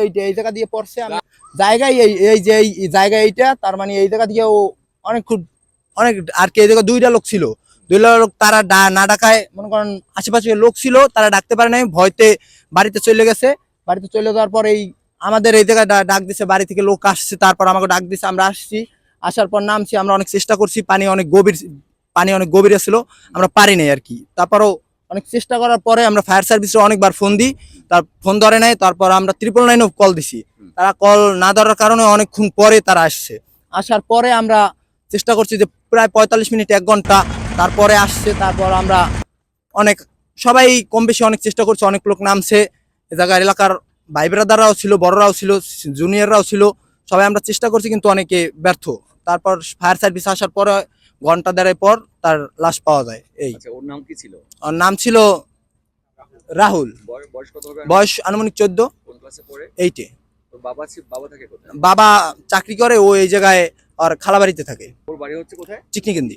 এই জায়গা দিয়ে পড়ছে জায়গায় এই এই যে এই জায়গা এইটা, তার মানে এই জায়গা দিয়ে ও অনেক খুব, অনেক, আর কি, এই জায়গা দুইটা লোক ছিল। দুইটা লোক তারা ডা- না ডাকায় মনে করেন আশেপাশে লোক ছিল তারা ডাকতে পারে নাই ভয়তে বাড়িতে চলে গেছে। বাড়িতে চলে যাওয়ার পর এই আমাদের এই জায়গায় ডাক দিছে বাড়ি থেকে লোক আসছে তারপর আমাকে ডাক দিছে আমরা আসছি। আসার পর নামছি আমরা অনেক চেষ্টা করছি পানি অনেক গভীর পানি অনেক গভীরে ছিল আমরা পারি নাই আর কি। তারপরও অনেক চেষ্টা করার পরে আমরা ফায়ার সার্ভিসে অনেকবার ফোন দিই তার ফোন ধরে নাই তারপর আমরা ত্রিপল নাইনও কল দিছি। তারা কল না ধরার কারণে অনেকক্ষণ পরে তারা আসছে। আসার পরে আমরা চেষ্টা করছি যে প্রায় পঁয়তাল্লিশ মিনিট এক ঘণ্টা তারপরে আসছে তারপর আমরা অনেক সবাই কম বেশি অনেক চেষ্টা করছে অনেক লোক নামছে। এ জায়গার এলাকার ভাই ব্রাদাররাও ছিল বড়রাও ছিল জুনিয়ররাও ছিল সবাই আমরা চেষ্টা করছি কিন্তু অনেকে ব্যর্থ। তারপর ফায়ার সার্ভিস আসার পরে ঘণ্টা দেড়াই পর তার লাশ পাওয়া যায় এই। আচ্ছা ওর নাম কি ছিল? ওর নাম ছিল রাহুল। বয়স আনুমানিক চোদ্দ। এইটে। বাবা চাকরি করে ও এই জায়গায় আর খালাবাড়িতে থাকে। ওর বাড়ি হচ্ছে কোথায়? চিকনিকেন্দি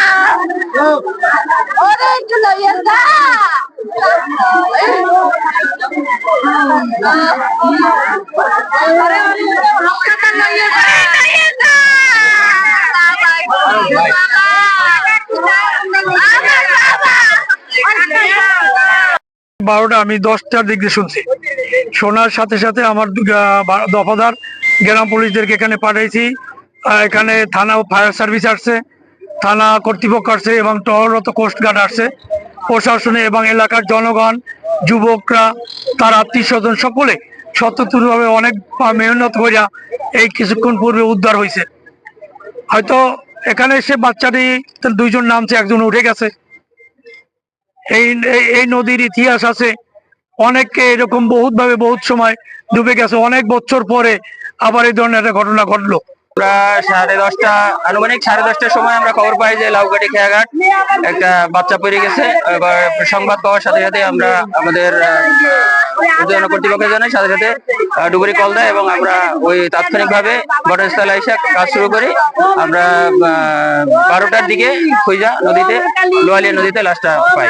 বারোটা, আমি দশটার দিক দিয়ে শুনছি। শোনার সাথে সাথে আমার দফাদার গ্রাম পুলিশদেরকে এখানে পাঠাইছি। এখানে থানা ফায়ার সার্ভিস আসছে। থানা কর্তৃপক্ষ আসছে এবং টহররত কোস্টগার্ড আসছে। প্রশাসনে এবং এলাকার জনগণ, যুবকরা, তার আত্মীয় স্বজন সকলে সত্যতুরভাবে অনেক মেহনত করিয়া এই কিছুক্ষণ পূর্বে উদ্ধার হয়েছে হয়তো এখানে এসে বাচ্চাটি দুইজন নামছে, একজন উঠে গেছে। এই, এই- নদীর ইতিহাস আছে। অনেককে এরকম বহুত ভাবে বহুত সময় ডুবে গেছে। অনেক বছর পরে আবার এই ধরনের একটা ঘটনা ঘটলো। আমরা সাড়ে দশটা, আনুমানিক সাড়ে দশটার সময় আমরা খবর পাই যে খেয়াঘাট একটা বাচ্চা পড়ে গেছে। এবার সংবাদ পাওয়ার সাথে সাথে আমরা আমাদের কর্তৃপক্ষের জানাই সাথে সাথে ডুবুরি কল দেয় এবং আমরা ওই তাৎক্ষণিকভাবে ঘটনাস্থলে এসে কাজ শুরু করি। আমরা বারোটার দিকে খুঁজা নদীতে লোয়ালিয়া নদীতে লাশটা পাই।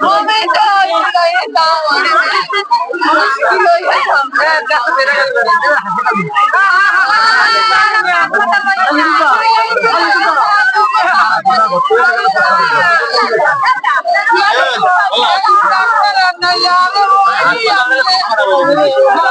Momento, Thank you.